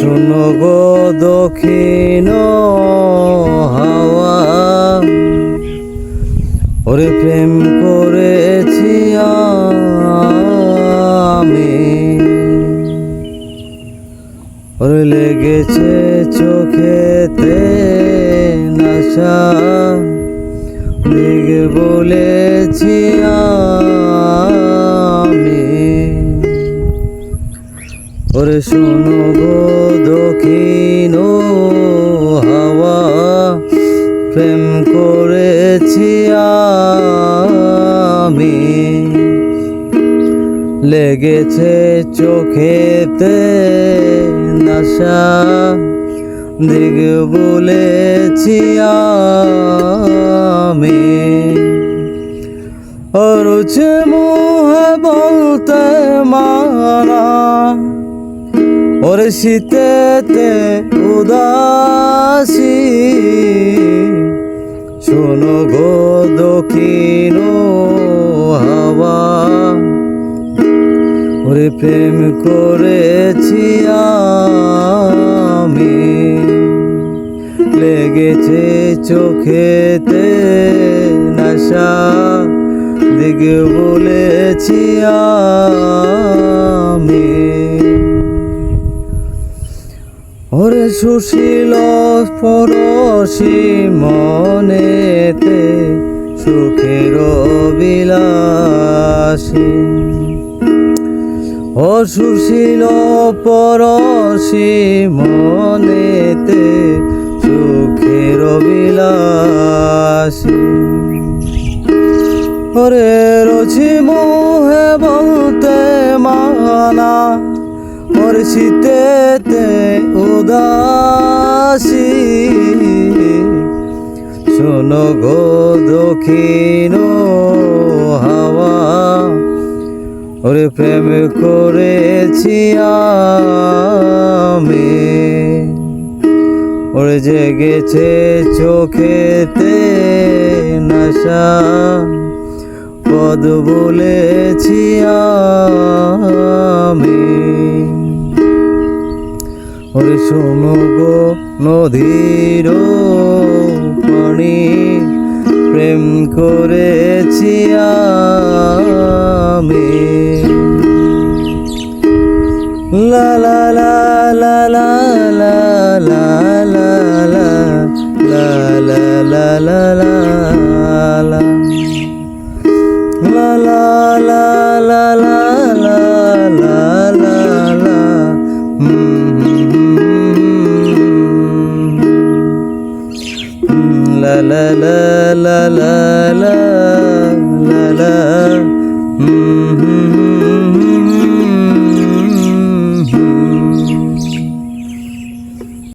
শুনো গো দক্ষিণ হাওয়া। ওরে প্রেম করেছি আমি। ওরে লেগেছে চোখেতে নাশা। দিকে বলেছি আমি। ওরে শোনো গো দক্ষিণ হাওয়া, প্রেম করেছি আমি। লেগেছে চোখেতে নাশা, দিগ বলেছি আমি। অরুচে মুহে বলতে ওরে শীতেতে উদাসী। শোনো গো দক্ষিণ হাওয়া, ওরে প্রেম করেছি আমি। লেগেছে চোখেতে নাশা দিকে বলেছি আমি সুশীল পরশি মনেতে, সুখের বিলাসী ও সুশীল পরশি মনেতে, সুখের বিলাসী ওরে রচি মোহে বলতে মানা, ওর শীতেতে উদাসী শোনো গো দক্ষিণ হাওয়া, ওরে প্রেম করেছি আমি। ওরে জেগেছে চোখেতে নাশা, পদ বলেছি আমি। ওরে শোনো গো নদীর পানি প্রেম করেছি আমি লা লা লা লা লা লা লা লা লা লা লা লা লা লা লা La la la la la la la